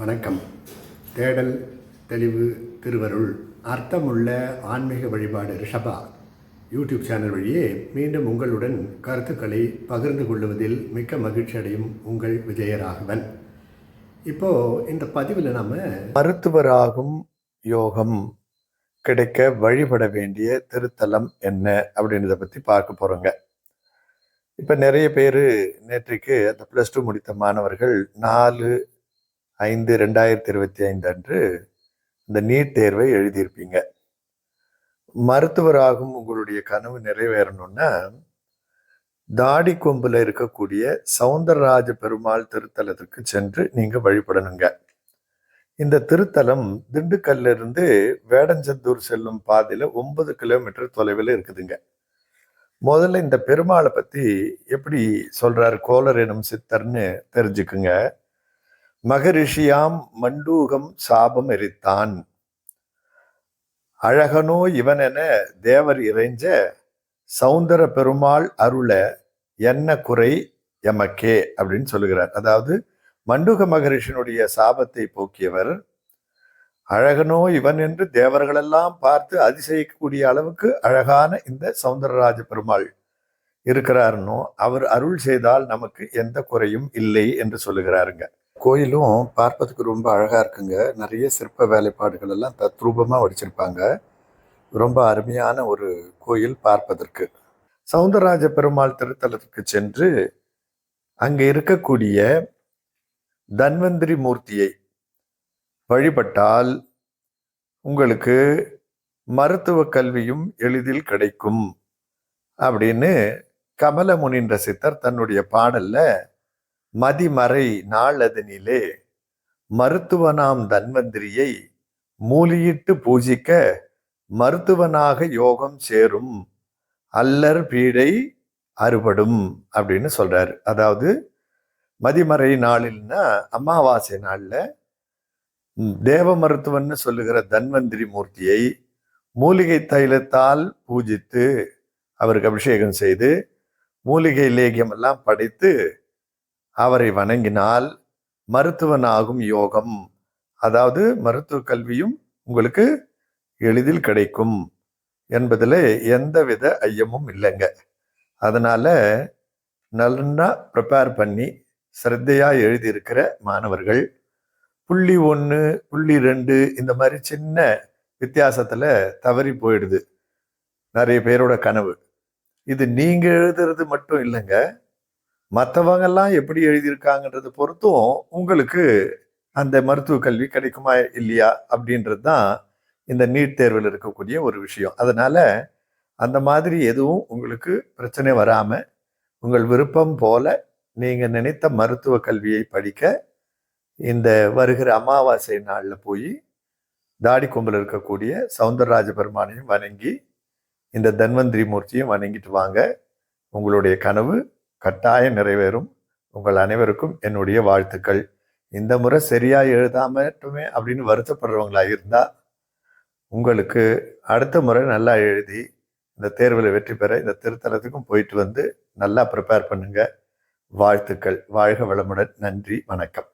வணக்கம். தேடல் தெளிவு திருவருள் அர்த்தமுள்ள ஆன்மீக வழிபாடு ரிஷபா. யூடியூப் சேனல் வழியே மீண்டும் உங்களுடன் கருத்துக்களை பகிர்ந்து கொள்வதில் மிக்க மகிழ்ச்சி அடையும் உங்கள் விஜயராகவன். இப்போது இந்த பதிவில் நாம் மருத்துவராகும் யோகம் கிடைக்க வழிபட வேண்டிய திருத்தலம் என்ன அப்படின்றத பற்றி பார்க்க போகிறோங்க இப்போ நிறைய பேர் நேற்றைக்கு அந்த ப்ளஸ் டூ முடித்த மாணவர்கள் நாலு ஐந்து ரெண்டாயிரத்தி இருபத்தி ஐந்து அன்று இந்த நீட் தேர்வை எழுதியிருப்பீங்க. மருத்துவராகும் உங்களுடைய கனவு நிறைவேறணும்னா தாடி கொம்பில் இருக்கக்கூடிய சவுந்தரராஜ பெருமாள் திருத்தலத்துக்கு சென்று நீங்கள் வழிபடணுங்க. இந்த திருத்தலம் திண்டுக்கல்ல இருந்து வேடஞ்சந்தூர் செல்லும் பாதையில் ஒன்பது கிலோமீட்டர் தொலைவில் இருக்குதுங்க. முதல்ல இந்த பெருமாளை பற்றி எப்படி சொல்கிறார் கோலர் எனும் சித்தர்னு தெரிஞ்சுக்குங்க. மகரிஷியாம் மண்டூகம் சாபம் எரித்தான். அழகனோ இவனென தேவர் இறைஞ்ச சௌந்தர பெருமாள் அருள என்ன குறை எமக்கே அப்படின்னு சொல்லுகிறார். அதாவது மண்டூக மகரிஷினுடைய சாபத்தை போக்கியவர் அழகனோ இவன் என்று தேவர்களெல்லாம் பார்த்து அதிசயிக்கக்கூடிய அளவுக்கு அழகான இந்த சௌந்தரராஜ பெருமாள் இருக்கிறாருன்னோ அவர் அருள் செய்தால் நமக்கு எந்த குறையும் இல்லை என்று சொல்லுகிறாருங்க. கோயிலும் பார்ப்பதுக்கு ரொம்ப அழகாக இருக்குங்க. நிறைய சிற்ப வேலைப்பாடுகள் எல்லாம் தத்ரூபமாக வடிச்சிருப்பாங்க. ரொம்ப அருமையான ஒரு கோயில் பார்ப்பதற்கு. சவுந்தரராஜ பெருமாள் திருத்தலத்துக்கு சென்று அங்கே இருக்கக்கூடிய தன்வந்திரி மூர்த்தியை வழிபட்டால் உங்களுக்கு மருத்துவ கல்வியும் எளிதில் கிடைக்கும் அப்படின்னு கமல முனின்ற சித்தர் தன்னுடைய பாடல்ல மதிமறை நாளதனிலே மருத்துவனாம் தன்வந்திரியை மூலியிட்டு பூஜிக்க மருத்துவனாக யோகம் சேரும் அல்லர் பீடை அறுபடும் அப்படின்னு சொல்றாரு. அதாவது மதிமறை நாளில்னா அமாவாசை நாளில் தேவ மருத்துவன்னு சொல்லுகிற தன்வந்திரி மூர்த்தியை மூலிகை தைலத்தால் பூஜித்து அவருக்கு அபிஷேகம் செய்து மூலிகை லேகியம் எல்லாம் படைத்து அவரை வணங்கினால் மருத்துவனாகும் யோகம். அதாவது மருத்துவ கல்வியும் உங்களுக்கு எளிதில் கிடைக்கும் என்பதில் எந்தவித ஐயமும் இல்லைங்க. அதனால் நல்லா ப்ரிப்பேர் பண்ணி சிரத்தையாக எழுதியிருக்கிற மாணவர்கள் புள்ளி ஒன்று புள்ளி ரெண்டு இந்த மாதிரி சின்ன வித்தியாசத்தில் தவறி போயிடுது. நிறைய பேரோட கனவு. இது நீங்கள் எழுதுறது மட்டும் இல்லைங்க. மற்றவங்கெல்லாம் எப்படி எழுதியிருக்காங்கன்றத பொறுத்தும் உங்களுக்கு அந்த மருத்துவ கல்வி கிடைக்குமா இல்லையா அப்படின்றது தான் இந்த நீட் தேர்வில் இருக்கக்கூடிய ஒரு விஷயம். அதனால் அந்த மாதிரி எதுவும் உங்களுக்கு பிரச்சனை வராமல் உங்கள் விருப்பம் போல நீங்கள் நினைத்த மருத்துவ கல்வியை படிக்க இந்த வருகிற அமாவாசை நாளில் போய் தாடி கொம்பில் இருக்கக்கூடிய சவுந்தரராஜ பெருமானையும் வணங்கி இந்த தன்வந்திரி மூர்த்தியும் வணங்கிட்டு வாங்க. உங்களுடைய கனவு கட்டாயம் நிறைவேறும். உங்கள் அனைவருக்கும் என்னுடைய வாழ்த்துக்கள். இந்த முறை சரியாக எழுதாமட்டுமே அப்படின்னு வருத்தப்படுறவங்களா இருந்தால் உங்களுக்கு அடுத்த முறை நல்லா எழுதி இந்த தேர்வில் வெற்றி பெற இந்த திருத்தலத்துக்கும் போயிட்டு வந்து நல்லா ப்ரிப்பேர் பண்ணுங்கள் வாழ்த்துக்கள். வாழ்க வளமுடன். நன்றி. வணக்கம்.